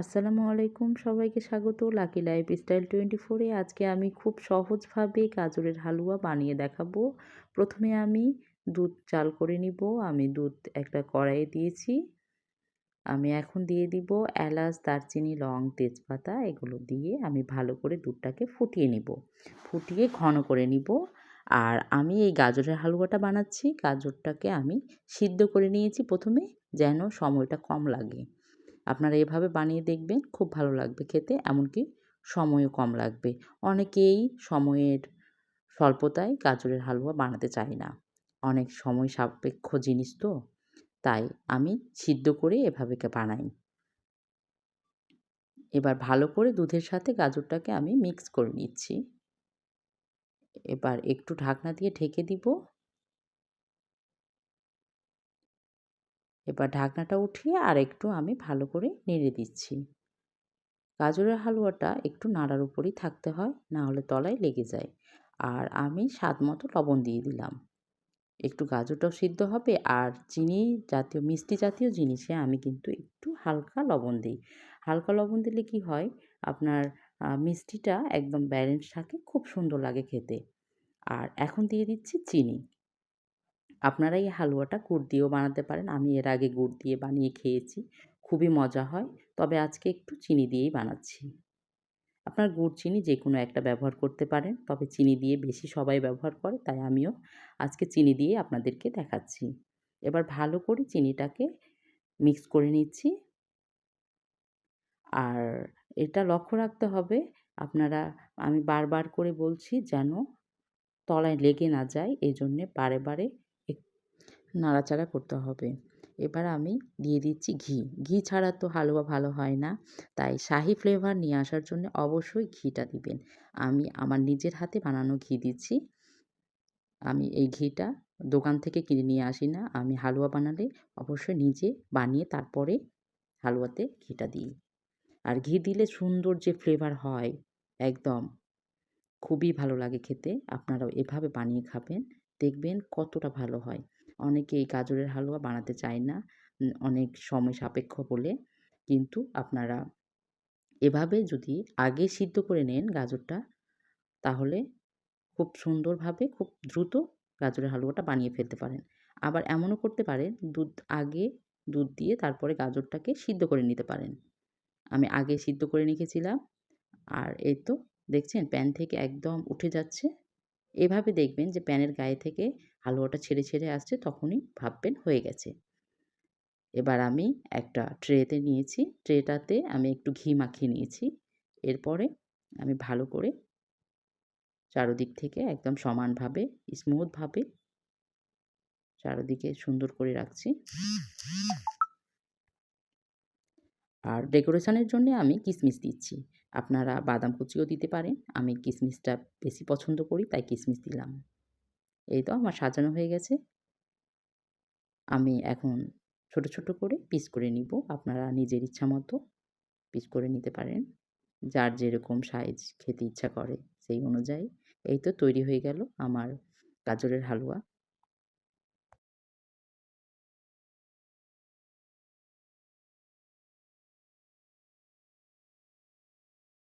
আসসালামু আলাইকুম, সবাইকে স্বাগত। লাকি লাইফ স্টাইল টোয়েন্টি ফোরে আজকে আমি খুব সহজভাবে গাজরের হালুয়া বানিয়ে দেখাবো। প্রথমে আমি দুধ চাল করে নিব। আমি দুধ একটা কড়াইয়ে দিয়েছি। আমি এখন দিয়ে দিব এলাচ, দারচিনি, লং, তেজপাতা, এগুলো দিয়ে আমি ভালো করে দুধটাকে ফুটিয়ে নিব। ফুটিয়ে ঘন করে নিব। আর আমি এই গাজরের হালুয়াটা বানাচ্ছি। গাজরটাকে আমি সিদ্ধ করে নিয়েছি প্রথমে, যেন সময়টা কম লাগে। আপনারা এভাবে বানিয়ে দেখবেন, খুব ভালো লাগবে খেতে। এমনকি সময়ও কম লাগবে। অনেকেই সময়ের স্বল্পতায় গাজরের হালুয়া বানাতে চায় না। অনেক সময় সাপেক্ষ জিনিস তো, তাই আমি সিদ্ধ করে এভাবে বানাই। এবার ভালো করে দুধের সাথে গাজরটাকে আমি মিক্স করে নিচ্ছি। এবার একটু ঢাকনা দিয়ে ঢেকে দিব। এবার ঢাকনাটা উঠিয়ে আর একটু আমি ভালো করে নেড়ে দিচ্ছি। গাজরের হালুয়াটা একটু নাড়ার উপরই থাকতে হয়, না হলে তলায় লেগে যায়। আর আমি স্বাদ মতো লবণ দিয়ে দিলাম। একটু গাজরটাও সিদ্ধ হবে আর চিনি জাতীয়, মিষ্টি জাতীয় জিনিসে আমি কিন্তু একটু হালকা লবণ দিই। হালকা লবণ দিলে কি হয়, আপনার মিষ্টিটা একদম ব্যালেন্স থাকে, খুব সুন্দর লাগে খেতে। আর এখন দিয়ে দিচ্ছি চিনি। আপনারা এই হালুয়াটা গুড় দিয়েও বানাতে পারেন। আমি এর আগে গুড় দিয়ে বানিয়ে খেয়েছি। খুবই মজা হয়। তবে আজকে একটু চিনি দিয়েই বানাচ্ছি। আপনার গুড় চিনি যে কোনো একটা ব্যবহার করতে পারেন। তবে চিনি দিয়ে বেশি সবাই ব্যবহার করে, তাই আমিও আজকে চিনি দিয়ে আপনাদেরকে দেখাচ্ছি। এবার ভালো করে চিনিটাকে মিক্স করে নিচ্ছি। আর এটা লক্ষ্য রাখতে হবে, আপনারা, আমি বারবার করে বলছি যেন তলায় লেগে না যায়। এই জন্যে বারে বারে নাড়াচাড়া করতে হবে। এবার আমি দিয়ে দিচ্ছি ঘি। ঘি ছাড়া তো হালুয়া ভালো হয় না। তাই শাহি ফ্লেভার নিয়ে আসার জন্য অবশ্যই ঘিটা দিবেন। আমি আমার নিজের হাতে বানানো ঘি দিচ্ছি। আমি এই ঘিটা দোকান থেকে কিনে নিয়ে আসি না। আমি হালুয়া বানালে অবশ্যই নিজে বানিয়ে তারপরে হালুয়াতে ঘিটা দিই। আর ঘি দিলে সুন্দর যে ফ্লেভার হয়, একদম খুবই ভালো লাগে খেতে। আপনারাও এভাবে বানিয়ে খাবেন। দেখবেন কতটা ভালো হয়। অনেকে এই গাজরের হালুয়া বানাতে চায় না অনেক সময় সাপেক্ষ বলে। কিন্তু আপনারা এভাবে যদি আগে সিদ্ধ করে নেন গাজরটা, তাহলে খুব সুন্দরভাবে, খুব দ্রুত গাজরের হালুয়াটা বানিয়ে ফেলতে পারেন। আবার এমনও করতে পারেন, দুধ আগে দুধ দিয়ে তারপরে গাজরটাকে সিদ্ধ করে নিতে পারেন। আমি আগে সিদ্ধ করে রেখেছিলাম, আর এই তো দেখছেন, প্যান থেকে একদম উঠে যাচ্ছে। এভাবে দেখবেন যে প্যানের গায়ে থেকে হালুয়াটা ছেড়ে ছেড়ে আসছে তখনই ভাববেন হয়ে গেছে। এবার আমি একটা ট্রেতে নিয়েছি। ট্রেটাতে আমি একটু ঘি মাখিয়ে নিয়েছি। এরপরে আমি ভালো করে চারোদিক থেকে একদম সমানভাবে, স্মুথভাবে চারোদিকে সুন্দর করে রাখছি। আর ডেকোরেশনের জন্য আমি কিশমিশ দিচ্ছি। আপনারা বাদাম কুচিও দিতে পারেন। আমি কিশমিশটা বেশি পছন্দ করি, তাই কিশমিশ দিলাম। এই তো আমার সাজানো হয়ে গেছে। আমি এখন ছোট ছোট করে পিস করে নিব। আপনারা নিজের ইচ্ছা মতো পিস করে নিতে পারেন। যার যেরকম সাইজ খেতে ইচ্ছা করে, সেই অনুযায়ী। এই তো তৈরি হয়ে গেল আমার গাজরের হালুয়া।